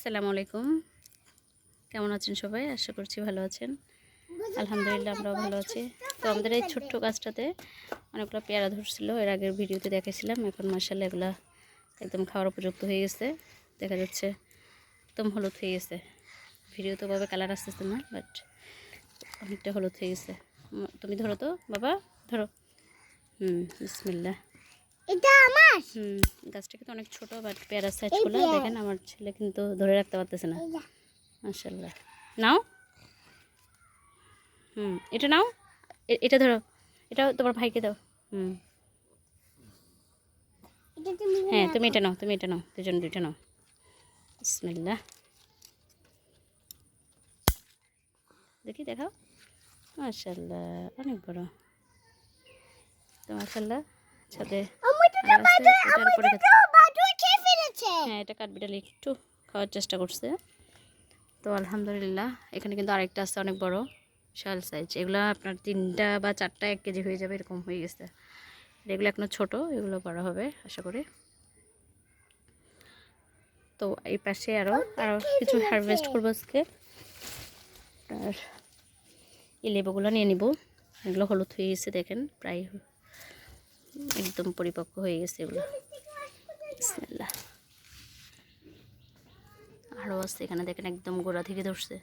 আসসালামু আলাইকুম। কেমন আছেন সবাই? আশা করছি ভালো আছেন। আলহামদুলিল্লাহ, আমরাও ভালো আছি। তো আমাদের এই ছোট্ট গাছটাতে অনেকগুলো পেয়ারা ধরছিল। এর আগের ভিডিওতে দেখেছিলাম। এখন মাসাল্লাহ এগুলা একদম খাওয়ার উপযুক্ত হয়ে গেছে। দেখা যাচ্ছে একদম হলুদ হয়ে গেছে। ভিডিও তো ভাবে কালার আসতেছে না, বাট অনেকটা হলুদ হয়ে গেছে। তুমি ধরো তো, বাবা, ধরো। হুম বিসমিল্লা এটা আমার? হুম গাছটা কিন্তু অনেক ছোট বাট পেয়ারা সাইজগুলো দেখেন আমার ছেলে কিন্তু ধরে রাখতে পারতেছে না। মাশাল্লাহ নাও। হুম এটা নাও। এটা ধরো। এটা তোমার ভাইকে দাও। হুম। হ্যাঁ তুমি এটা নাও তুমি এটা নাও। দুজন দুইটা নাও। বিসমিল্লাহ। দেখি দেখাও। মাশাল্লাহ অনেক বড়। তো মাশাল্লাহ সাথে হ্যাঁ এটা কাঠবিড়ালি একটু খাওয়ার চেষ্টা করছে। তো আলহামদুলিল্লাহ এখানে কিন্তু আরেকটা আছে অনেক বড় বিশাল সাইজ এগুলো আপনার তিনটা বা চারটা এক কেজি হয়ে যাবে এরকম হয়ে গেছে। আর এগুলো এখনও ছোট এগুলো বড় হবে আশা করি। তো এই পাশে আরও আরও কিছু হারভেস্ট করব আজকে। আর এই লেবুগুলো নিয়ে নিব। এগুলো হলুদ হয়ে গেছে দেখেন প্রায় একদম পরিপক্ক হয়ে গেছে এগুলো। আরও আছে এখানে, দেখেন একদম গোড়া থেকে ধরছে।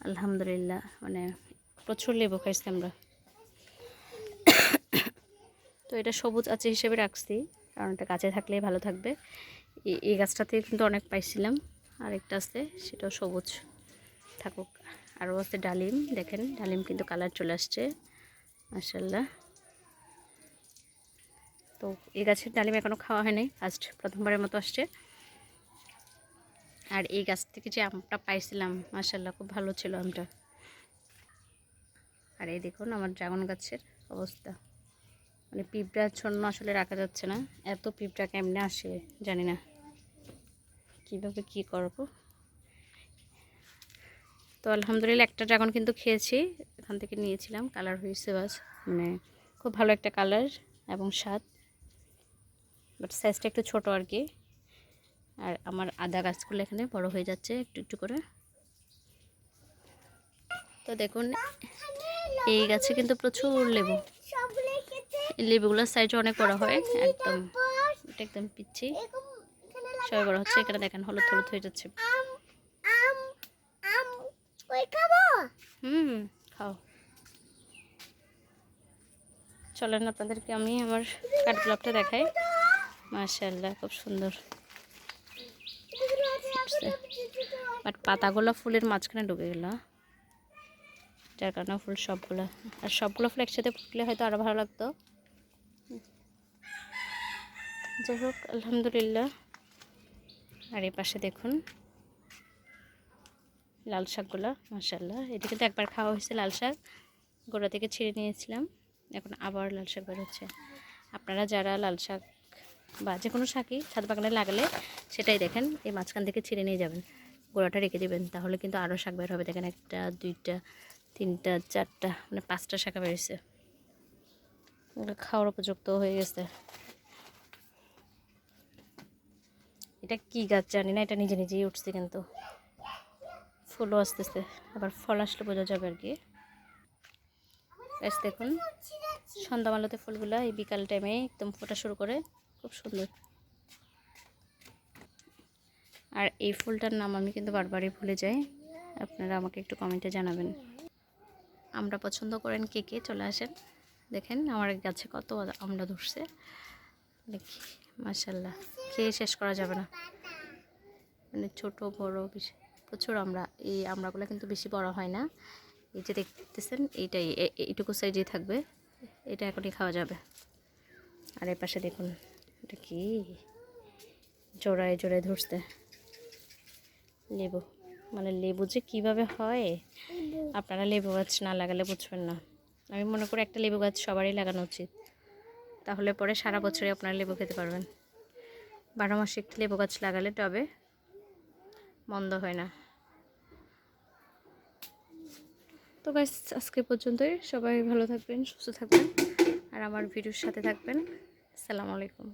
আলহামদুলিল্লাহ মানে প্রচুর লেবু খাইছি আমরা। তো এটা সবুজ আছে হিসেবে রাখছি, কারণ এটা কাছে থাকলেই ভালো থাকবে। এই- এই গাছটাতে কিন্তু অনেক পাইছিলাম। আরেকটা আছে, সেটাও সবুজ থাকুক। আরও আছে ডালিম, দেখেন, ডালিম কিন্তু কালার চলে আসছে মাসাল্লাহ তো এই গাছের ডালিম এখনও খাওয়া হয়নি ফার্স্ট প্রথমবারের মতো আসছে। আর এই গাছ থেকে যে আমটা পাইছিলাম মাসাল্লাহ খুব ভালো ছিল আমটা। আর এই দেখুন আমার ড্রাগন গাছের অবস্থা। মানে পিঁপড়ার জন্য আসলে রাখা যাচ্ছে না। এত পিঁপড়া কেমনে আসে জানি না। কীভাবে কী করব? তো আলহামদুলিল্লাহ একটা ড্রাগন কিন্তু খেয়েছি, এখান থেকে নিয়েছিলাম। কালার হয়েছে বাস। মানে খুব ভালো একটা কালার এবং স্বাদ। বাট সাইজটা একটু ছোট আর কি আর আমার আদা গাছগুলো এখানে বড় হয়ে যাচ্ছে একটু একটু করে। তো দেখুন, এই গাছে কিন্তু প্রচুর লেবু। লেবুগুলোর সাইজ অনেক বড় হয়, একদম, এটা একদম পিচ্ছি। সবাই বড় হচ্ছে, এখানে দেখেন হলুদ হলুদ হয়ে যাচ্ছে। হুম, খাও। চলেন আপনাদেরকে আমি আমার কাঠগোলাপটা দেখাই। মাশাল্লাহ খুব সুন্দর। বাট পাতাগুলো ফুলের মাঝখানে ঢুকে গেল যার কারণে ফুল সবগুলো, আর সবগুলো ফুল একসাথে ফুটলে হয়তো আরও ভালো লাগতো। যাই হোক, আলহামদুলিল্লাহ। আর এই পাশে দেখুন, লাল শাকগুলো মাসাল্লাহ এটা কিন্তু একবার খাওয়া হয়েছে লাল শাক, গোড়া থেকে ছিঁড়ে নিয়েছিলাম। এখন আবার লাল শাক বের হচ্ছে। আপনারা যারা লাল শাক বা যে কোনো শাকই ছাদ বাগানে লাগালে সেটাই দেখেন, এই মাঝখান থেকে ছিঁড়ে নিয়ে যাবেন, গোড়াটা রেখে দেবেন, তাহলে কিন্তু আরও শাক বের হবে। দেখেন একটা, দুইটা, তিনটা, চারটা মানে পাঁচটা শাখা বেরিয়েছে খাওয়ার উপযুক্ত হয়ে গেছে। এটা কি গাছ জানি না, এটা নিজে নিজেই উঠছে কিন্তু। ফুলও আসতেছে, আবার ফল আসলে বোঝা যাবে আর কি। দেখুন সন্ধ্যামালাতে ফুলগুলো এই বিকাল টাইমে একদম ফোটা শুরু করে খুব সুন্দর। আর এই ফুলটার নাম আমি কিন্তু বারবারই ভুলে যাই। আপনারা আমাকে একটু কমেন্টে জানাবেন। আমরা পছন্দ করেন কে কে? চলে আসেন। দেখেন আমার গাছে কত আমরা ধরছে। দেখি মাসাল্লাহ খেয়ে শেষ করা যাবে না। মানে ছোট, বড় প্রচুর আমরা। এই আমড়াগুলো কিন্তু বেশি বড় হয় না। এই যে দেখতেছেন, এইটাই। এইটুকু সাইজেই থাকবে। এটা এখনই খাওয়া যাবে। আর এর পাশে দেখুন। এটা কি? জোড়ায় জোড়ায় ধরছে। লেবু। মানে লেবু যে কীভাবে হয়? আপনারা লেবু গাছ না লাগালে বুঝবেন না। আমি মনে করি একটা লেবু গাছ সবারই লাগানো উচিত। তাহলে পরে সারা বছরই আপনারা লেবু খেতে পারবেন। বারো মাসে একটি লেবু গাছ লাগালে টবে মন্দ হয় না। তো গাছ আজকে পর্যন্তই। সবাই ভালো থাকবেন, সুস্থ থাকবেন, আর আমার ভিডিওর সাথে থাকবেন। আসসালামু আলাইকুম।